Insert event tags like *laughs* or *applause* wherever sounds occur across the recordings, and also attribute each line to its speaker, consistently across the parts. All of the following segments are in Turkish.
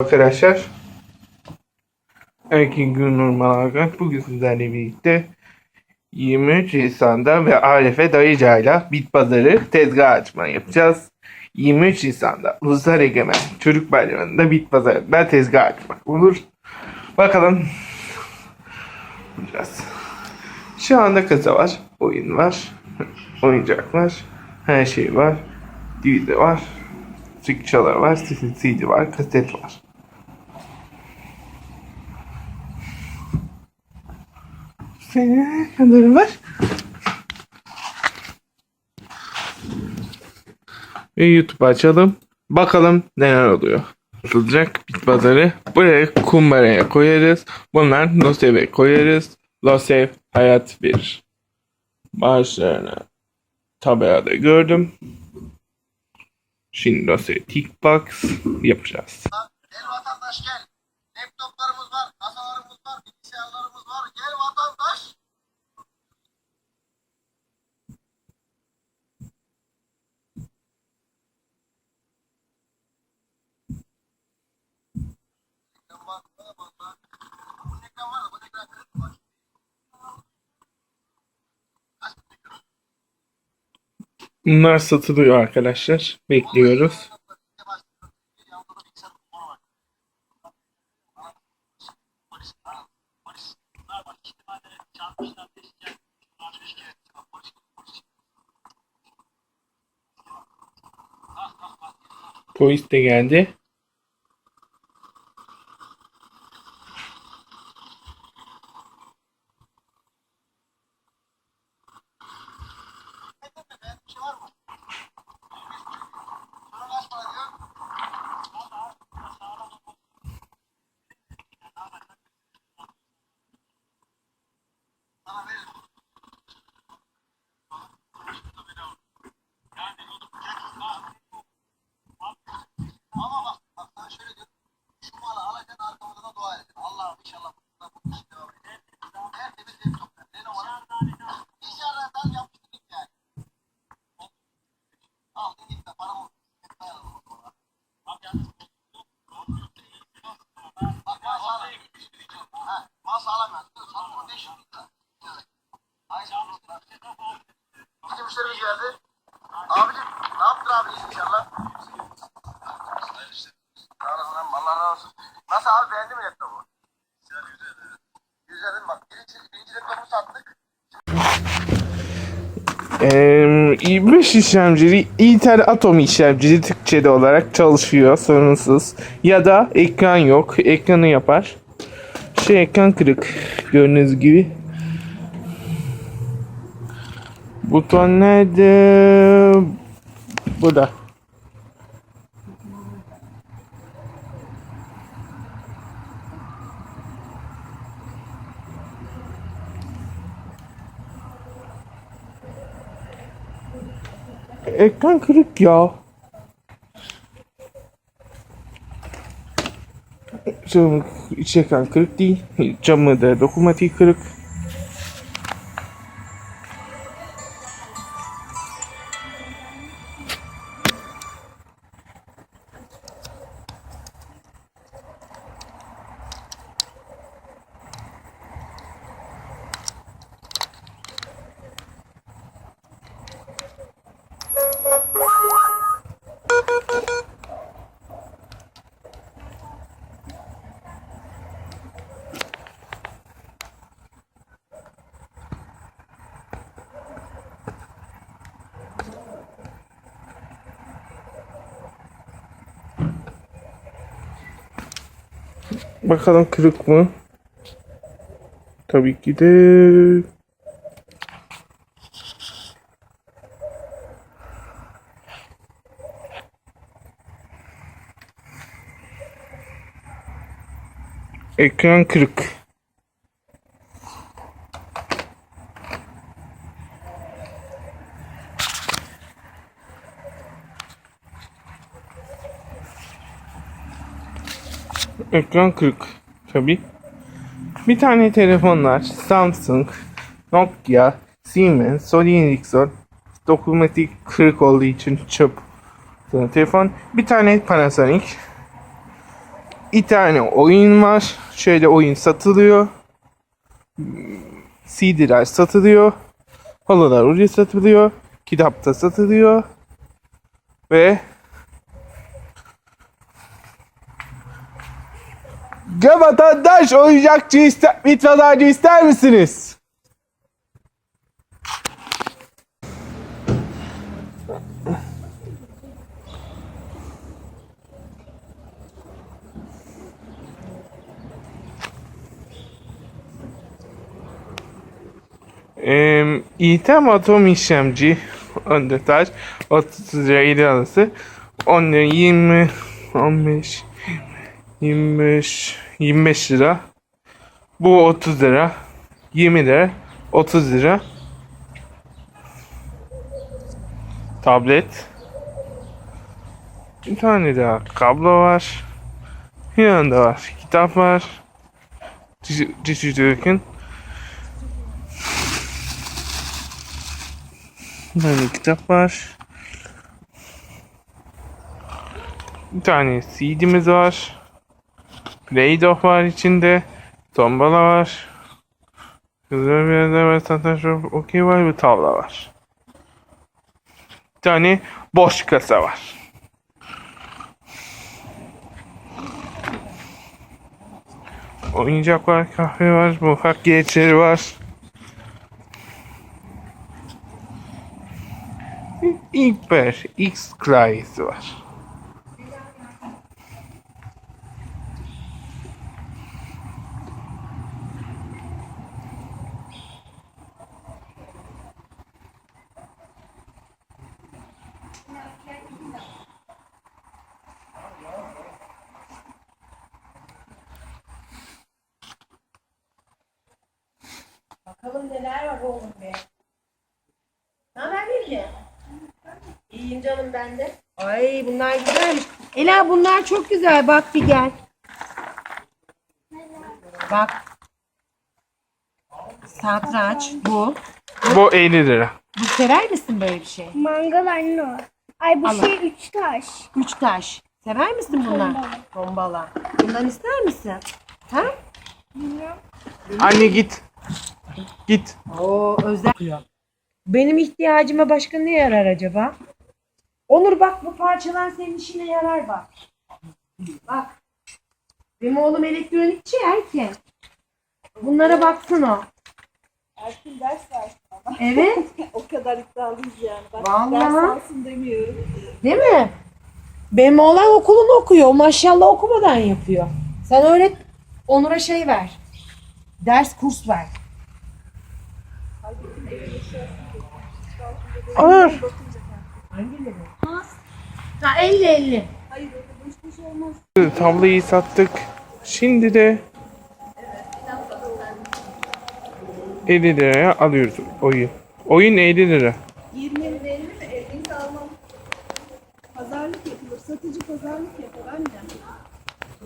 Speaker 1: Arkadaşlar Erkin Gülnur Malagat bugün sizlerle birlikte 23 Nisan'da ve Arife Dayıca'yla bit pazarı tezgah açma yapacağız. 23 Nisan'da Ulusal Egemen Çocuk Bayramı'nda bit pazarında tezgah açmak olur. Bakalım yapacağız. Şu anda kasa var, oyun var, oyuncak var, her şey var, DVD var, Sıkçalar var, CD var, kaset var. Senin kadarı var. Ve YouTube açalım. Bakalım neler oluyor. Atılacak bit pazarı. Buraya kumbaraya koyarız. Bunlar Losev'e koyarız. Losev hayat verir. Başlarına tabelada gördüm. Şimdi Losev Tickbox yapacağız.
Speaker 2: Gel vatandaş gel. Laptoplarımız var, kasalarımız var, bilgisayarlarımız var. Gel vatandaş.
Speaker 1: Bunlar satılıyor arkadaşlar. Bekliyoruz. Polis de geldi.
Speaker 2: Bir şey var mı? Sonra kaç para diyor? Sana veririm. Ama bak, bak sana şöyle diyorum. Şu malı alacaksın arkamda da dua edin. Allah'ım inşallah bu bu iş devam eder. Tertemiz laptop. Lenovo'nun. Dışarıdan yapıştırdık yani. Al git de paramı dayanalım o zaman. Bak mal sağlam. Ha, mal sağlam yani. Satımı 500 lira. Evet. Aynen. İkinci müşterimiz geldi. Abicim ne yaptın abi iyisin inşallah? Sağ olasın abi, Allah razı olsun. Nasıl abi beğendin mi laptopu? Güzel güzel. Güzel değil mi? Bak birinci, birinci laptopu sattık.
Speaker 1: Ee, i5 işlemcili Intel Atom işlemcili Türkçe'de olarak çalışıyor sorunsuz. Ya da ekran yok. Ekranı yapar. Şey ekran kırık. Gördüğünüz gibi. Buton nerede? Burada. Ekran kırık ya. Camı iç ekran kırık değil. Camı da dokunmatik kırık. Bakalım kırık mı? Tabii ki de Ekran kırık. Ekran kırık. Tabi. Bir tane telefonlar Samsung, Nokia, Siemens, Sony Ericsson dokunmatik kırık olduğu için çöp telefon. Bir tane Panasonic. Bir tane oyun var. Şöyle oyun satılıyor. CD'ler satılıyor. Halılar oraya satılıyor. Kitap da satılıyor. Ve vatandaş oyuncakçı ister, mitfadacı ister misiniz? Ee, İtem atom işlemci Undertaş 30 lira 7 arası 10 lira 20 15 25 25 lira. Bu 30 lira. 20 lira 30 lira. Tablet. Bir tane daha kablo var. Yanında var kitap var. Dijitürk'ün tane kitap var. Bir tane CD'miz var Play-Doh var içinde. Tombala var. Güzel bir yerde var. Satranç var. Okey var. Bir tavla var. Bir tane boş kasa var. Oyuncak var. Kahve var. Mutfak geçeri var. İlper X klavyesi var.
Speaker 3: Bakalım neler var oğlum be. Ne haber Bilge? İyiyim canım ben de. Ay bunlar güzelmiş. Ela bunlar çok güzel. Bak bir gel. Bak. Satranç bu.
Speaker 1: Bu 50 lira.
Speaker 3: Bu sever misin böyle bir şey?
Speaker 4: Mangal anne o. Ay bu
Speaker 3: Allah.
Speaker 4: şey üç taş.
Speaker 3: Üç taş. Sever misin bunlar?
Speaker 4: Tombala.
Speaker 3: Tombala. Bundan ister misin? Ha?
Speaker 4: Bilmiyorum.
Speaker 1: Anne git. Git.
Speaker 3: Oo özel. Benim ihtiyacıma başka ne yarar acaba? Onur bak bu parçalar senin işine yarar bak. Bak. Benim oğlum elektronikçi erken. Bunlara baksın o.
Speaker 5: Erkin ders versin ama.
Speaker 3: Evet. *laughs*
Speaker 5: o kadar iddialıyız yani. Bak
Speaker 3: Vallahi.
Speaker 5: ders alsın demiyorum.
Speaker 3: Değil mi? Benim oğlan okulunu okuyor. Maşallah okumadan yapıyor. Sen öğret. Onur'a şey ver. Ders kurs ver.
Speaker 1: Onur.
Speaker 3: Hangileri? Ha 50 50.
Speaker 1: Tablayı sattık. Şimdi de 50 liraya alıyoruz oyun. Oyun 50 lira.
Speaker 5: 20 mi 50 mi 50'yi de almam. Pazarlık yapılır. Satıcı pazarlık yapar anne.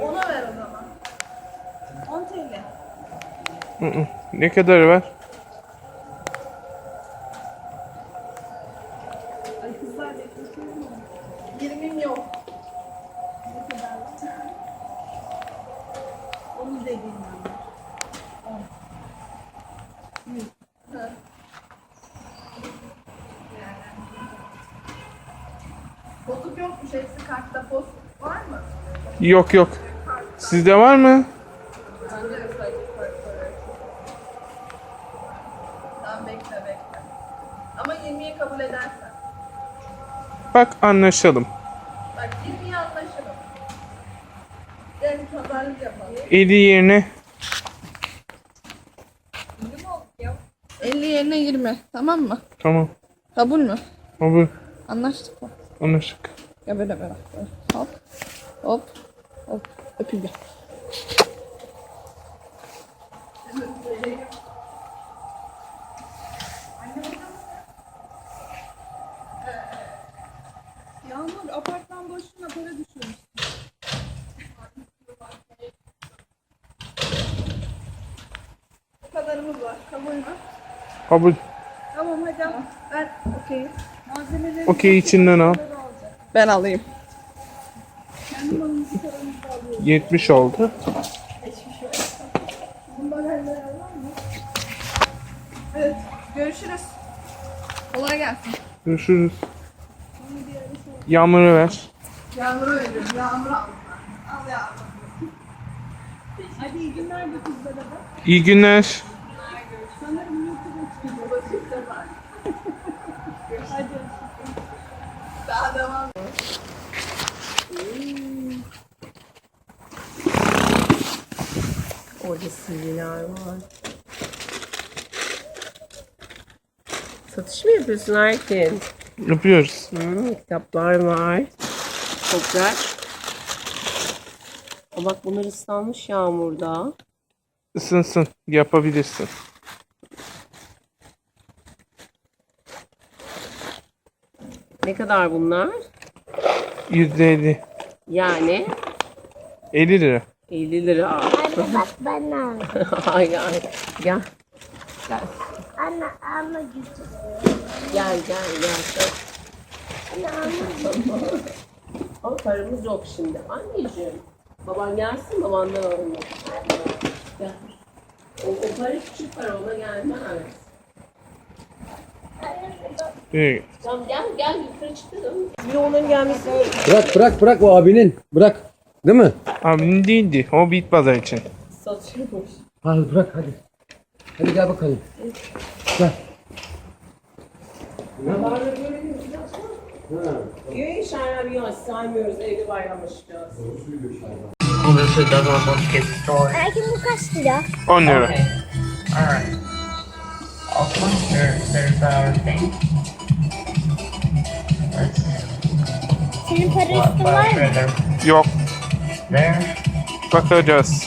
Speaker 5: Ona ver o zaman. 10 TL.
Speaker 1: Hı hı. Ne kadar var?
Speaker 5: Ay kızlar bekliyorum mu? 20'm yok. Ne kadar var? Onu dediğim ben. Bozuk yokmuş. Hepsi kartta post var mı?
Speaker 1: Yok yok. Sizde var mı?
Speaker 5: Bekle bekle. Ama 20'yi kabul edersen.
Speaker 1: Bak anlaşalım.
Speaker 5: Bak 20'yi anlaşalım. Yani pazarlık yapalım.
Speaker 1: 50 yerine
Speaker 5: 50 yerine 20. Tamam mı?
Speaker 1: tamam.
Speaker 5: Kabul mü?
Speaker 1: Kabul.
Speaker 5: Anlaştık mı?
Speaker 1: Anlaştık.
Speaker 5: Ya böyle böyle. böyle. Hop. Hop. Öpeyim. Yağmur apartman boşluğuna para düşürmüş. Bu kadarımız var. Kabul mü?
Speaker 1: Kabul.
Speaker 5: Tamam al. Ver. Okey. Malzemeleri
Speaker 1: Okey içinden al.
Speaker 5: Ben alayım.
Speaker 1: 70 oldu.
Speaker 6: Evet. Görüşürüz. Kolay gelsin.
Speaker 1: Görüşürüz. Yağmur'u ver.
Speaker 6: Yağmur'a veriyorum. Yağmur'a al. Al yağmur. Hadi iyi günler de kızlara da.
Speaker 1: İyi günler.
Speaker 7: CD'ler var. Satış mı yapıyorsun Erkin?
Speaker 1: Yapıyoruz.
Speaker 7: Hmm, kitaplar var. Çok güzel. O bak bunlar ıslanmış yağmurda.
Speaker 1: Isınsın. Yapabilirsin.
Speaker 7: Ne kadar bunlar?
Speaker 1: %50.
Speaker 7: Yani
Speaker 1: 50 lira.
Speaker 7: 50 lira.
Speaker 4: Bak bana. *laughs*
Speaker 7: ay ay. Gel. Gel.
Speaker 4: Anne alma götür.
Speaker 7: Gel gel gel.
Speaker 4: Anne alma *laughs*
Speaker 7: Ama paramız yok şimdi. Anneciğim. Baban gelsin babandan alalım. Gel. O, o para küçük para ona gelmez.
Speaker 1: İyi.
Speaker 7: Tamam gel gel yukarı çıkalım. Bir onların gelmesi
Speaker 8: Bırak bırak bırak o abinin. Bırak. Değil mi?
Speaker 1: Abinin değildi. O bit pazar için.
Speaker 7: satıyormuş.
Speaker 8: Hadi bırak hadi. Hadi gel bakalım. Gel.
Speaker 7: Babanla böyle bir? Yok inşallah bir yavaş saymıyoruz evde bayramlaşacağız.
Speaker 4: Erkin bu kaç lira?
Speaker 1: 10 lira.
Speaker 9: Okay. Alright. Also, there, there's our thing. Let's
Speaker 4: Senin para
Speaker 9: what
Speaker 4: üstün var mı?
Speaker 1: Yok.
Speaker 9: There.
Speaker 1: Bakacağız.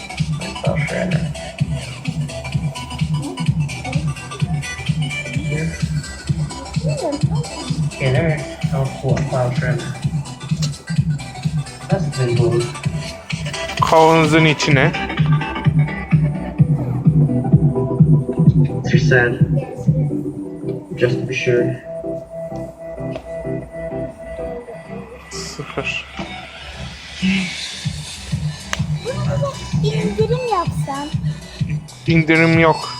Speaker 9: There. Oh, cool. File shredder. That's been moved.
Speaker 1: Kavanozun içine.
Speaker 9: Three sad. Just to be sure.
Speaker 4: İndirim
Speaker 1: yok.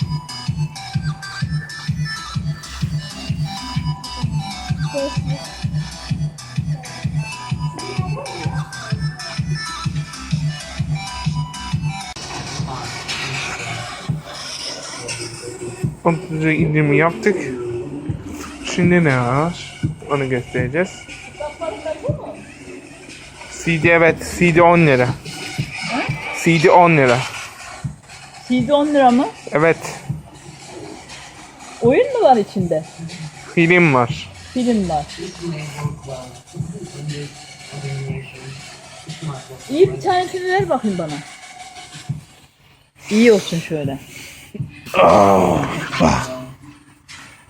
Speaker 1: Kontrolü indirimi yaptık. Şimdi ne var? Onu göstereceğiz. CD evet. CD 10 lira. CD 10 lira.
Speaker 10: CD 10 lira mı?
Speaker 1: Evet.
Speaker 10: Oyun mu var içinde?
Speaker 1: Film var.
Speaker 10: Film var. İyi bir tanesini ver bakayım bana. İyi olsun şöyle.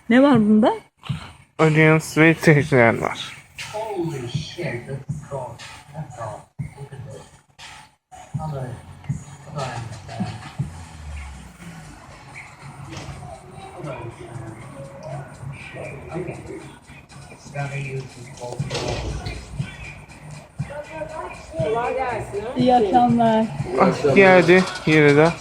Speaker 10: ne var bunda?
Speaker 1: Audience ve tekrar var.
Speaker 9: Okay. Whole
Speaker 7: Kolay gelsin.
Speaker 10: İyi akşamlar.
Speaker 1: Ah, geldi yeri de.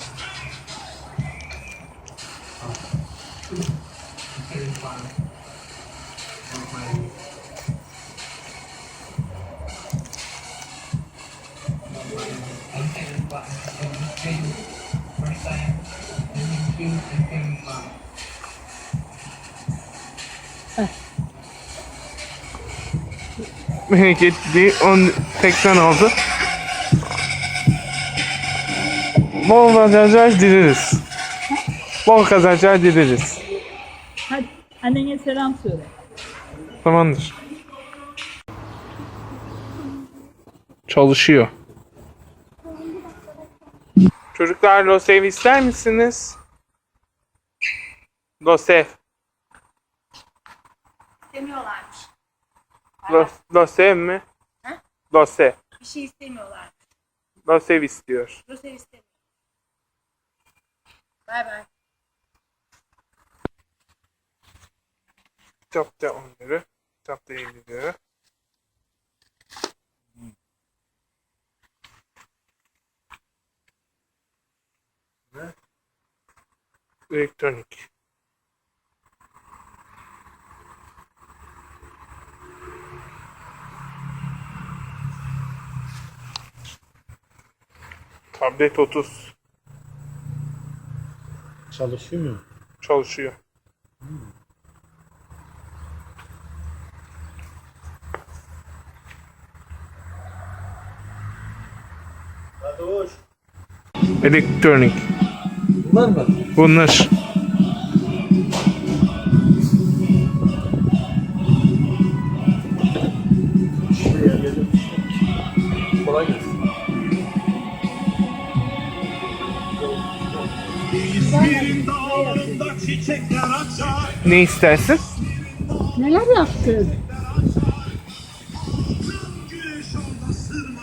Speaker 1: Bereketli 10 80 oldu. Bol kazançlar dileriz. Bol kazançlar dileriz.
Speaker 10: Hadi annene selam söyle.
Speaker 1: Tamamdır. Çalışıyor. Çocuklar losev ister misiniz? Losev. Los, Losev mi?
Speaker 7: Ha?
Speaker 1: Losev.
Speaker 7: Bir şey istemiyorlar.
Speaker 1: Losev istiyor.
Speaker 7: Losev istemiyor. Bay bay.
Speaker 1: Kitapta onları. Kitapta ilgili. Elektronik. Tablet 30
Speaker 8: Çalışıyor mu?
Speaker 1: çalışıyor. Elektronik.
Speaker 8: Bunlar mı?
Speaker 1: Bunlar. Ne istersin?
Speaker 4: Neler yaptın?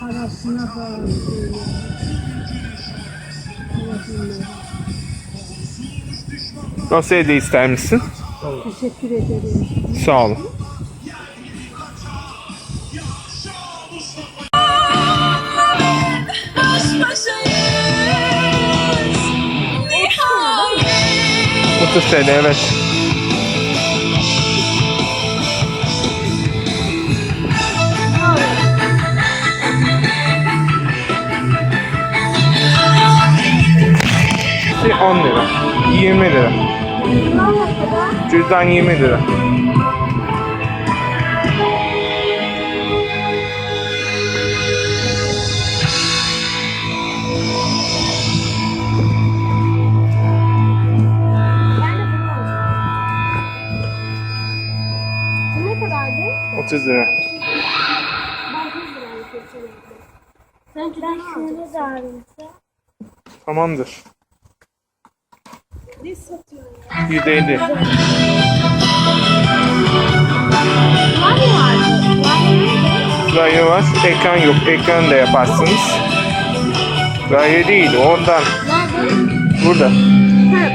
Speaker 4: Parasına bak.
Speaker 1: Nasıl hediye ister misin?
Speaker 4: Teşekkür ederim.
Speaker 1: Sağ olun. Otuz TL evet. 10 lira. 20 lira. Cüzdan 20 lira.
Speaker 4: Kadardı?
Speaker 1: 30 lira.
Speaker 4: Ben 100 lirayı seçiyorum. Sen.
Speaker 1: Tamamdır.
Speaker 5: Ne satıyor?
Speaker 1: 150.
Speaker 4: Var mı vardı?
Speaker 1: Gaye var. Ekran yok. Ekran da yaparsınız. Gaye değil. Ondan. Burada.
Speaker 4: Ha.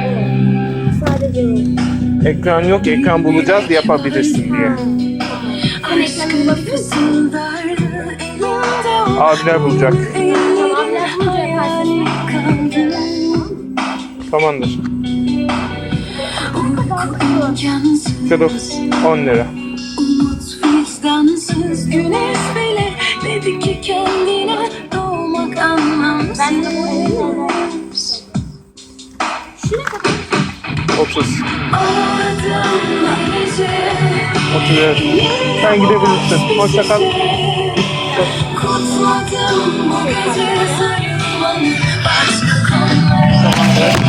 Speaker 4: Sadece.
Speaker 1: Ekran yok. Ekran bulacağız yapabilirsin diye. Abiler bulacak. Tamamdır. Kılıf 10 lira.
Speaker 11: Vicdansız güneş bile dedi ki kendine doğmak anlamsız.
Speaker 4: Ben de bu Şuna kadar.
Speaker 1: 30.
Speaker 11: Ağladım gece
Speaker 1: 30 lira. Sen gidebilirsin. Hoşça kal.
Speaker 11: Kutladım bu gece sarılan başka konulara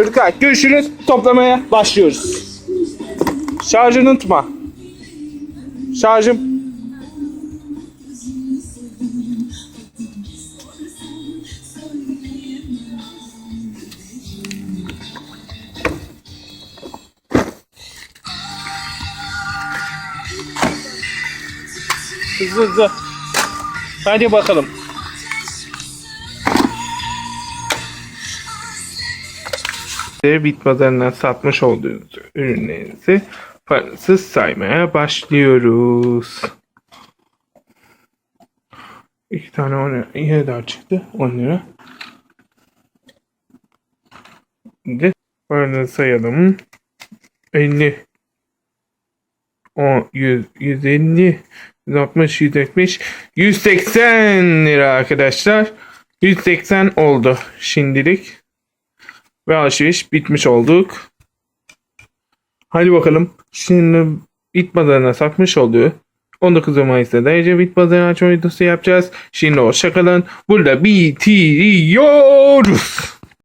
Speaker 1: Çocuklar görüşürüz. Toplamaya başlıyoruz. Şarjını unutma. Şarjım. Hızlı hızlı. Hadi bakalım. Bit pazarından satmış olduğunuz ürünlerinizi parasız saymaya başlıyoruz. İki tane 10 lira. Yine daha çıktı. 10 lira. Şimdi paranı sayalım. 50 10, 100, 150 160, 170 180 lira arkadaşlar. 180 oldu şimdilik. Ve alışveriş bitmiş olduk. Hadi bakalım. Şimdi bit pazarına satmış olduğu 19 Mayıs'ta da Ece bit pazarı açma videosu yapacağız. Şimdi hoşçakalın. Burada bitiriyoruz.